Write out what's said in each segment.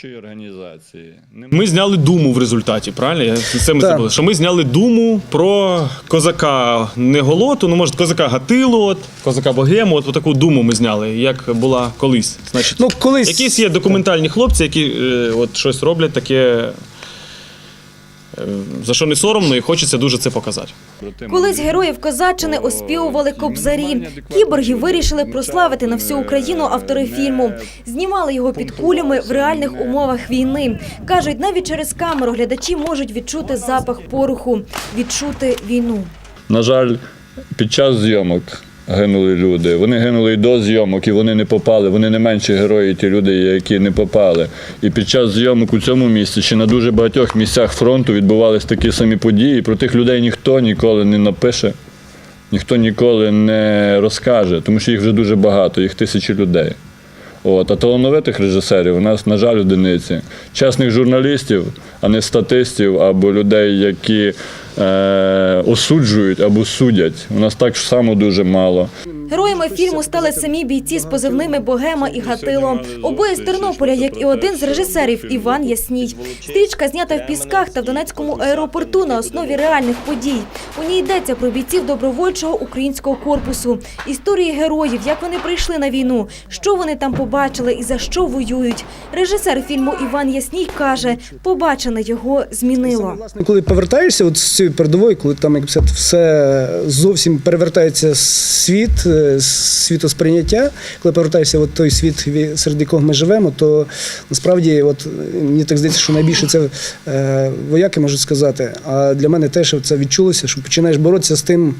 Чи організації не Ми зняли думу в результаті, правильно? Це ми забули. Що ми зняли думу про козака не голоту, ну може козака Гатилу, от, козака Богему. От таку думу ми зняли, як була колись. Значить, Ну, колись- якісь є документальні хлопці, які е, от щось роблять таке. За що не соромно, і хочеться дуже це показати. Колись героїв Козаччини оспівували кобзарі. Кіборги вирішили прославити на всю Україну автори фільму. Знімали його під кулями в реальних умовах війни. Кажуть, навіть через камеру глядачі можуть відчути запах пороху, відчути війну. На жаль, під час зйомок гинули люди. Вони гинули і до зйомок, і вони не попали. Вони не менші герої, ті люди, які не попали. І під час зйомок у цьому місці чи на дуже багатьох місцях фронту відбувалися такі самі події. Про тих людей ніхто ніколи не напише, ніхто ніколи не розкаже, тому що їх вже дуже багато, їх тисячі людей. От, а талановитих режисерів у нас, на жаль, одиниці. Чесних журналістів, а не статистів або людей, які е, осуджують або судять. У нас так само дуже мало. Героями фільму стали самі бійці з позивними Богема і Гатило. Обоє з Тернополя, як і один з режисерів Іван Ясній. Стрічка знята в Пісках та в Донецькому аеропорту на основі реальних подій. У ній йдеться про бійців добровольчого українського корпусу, історії героїв, як вони прийшли на війну, що вони там побачили і за що воюють. Режисер фільму Іван Ясній каже, побачене його змінило. Коли повертаєшся от з цієї передової, коли там як це все зовсім перевертається світ, е, світосприйняття, коли повертаєшся в той світ, серед якого ми живемо, то насправді, от е, мені так здається, що найбільше це е, вояки можуть сказати. А для мене теж це відчулося, що починаєш боротися з тим,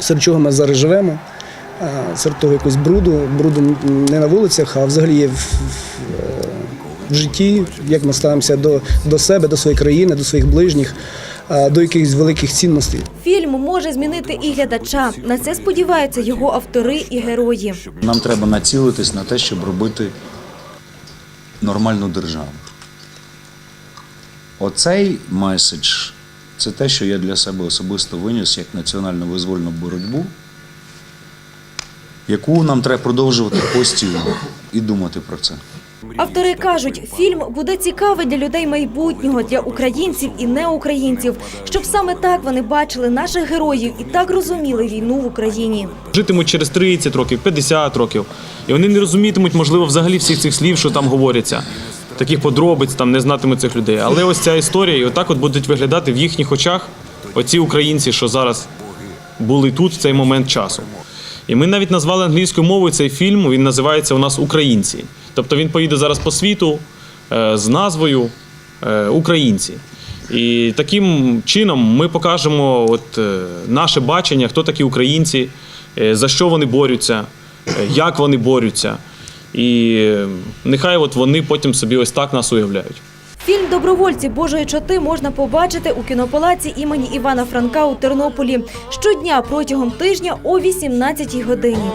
серед чого ми зараз живемо. е, Серед того якогось бруду, бруду не на вулицях, а взагалі є в, в, в житті, як ми ставимося до, до себе, до своєї країни, до своїх ближніх, до якихось великих цінностей. Фільм може змінити і глядача. На це сподіваються його автори і герої. Нам треба націлитись на те, щоб робити нормальну державу. Оцей меседж це те, що я для себе особисто виніс як національну визвольну боротьбу, яку нам треба продовжувати постійно і думати про це. Автори кажуть, фільм буде цікавий для людей майбутнього, для українців і неукраїнців, щоб саме так вони бачили наших героїв і так розуміли війну в Україні. Житимуть через 30 років, 50 років, і вони не розумітимуть, можливо, взагалі всіх цих слів, що там говоряться. Таких подробиць там не знатимуть цих людей. Але ось ця історія, і отак от будуть виглядати в їхніх очах оці українці, що зараз були тут в цей момент часу. І ми навіть назвали англійською мовою цей фільм. Він називається у нас Українці. Тобто він поїде зараз по світу е, з назвою е, Українці. І таким чином ми покажемо от, е, наше бачення, хто такі українці, за що вони борються, як вони борються. І нехай от вони потім собі ось так нас уявляють. Фільм Добровольці Божої чоти можна побачити у кінопалаці імені Івана Франка у Тернополі щодня протягом тижня о 18-й годині.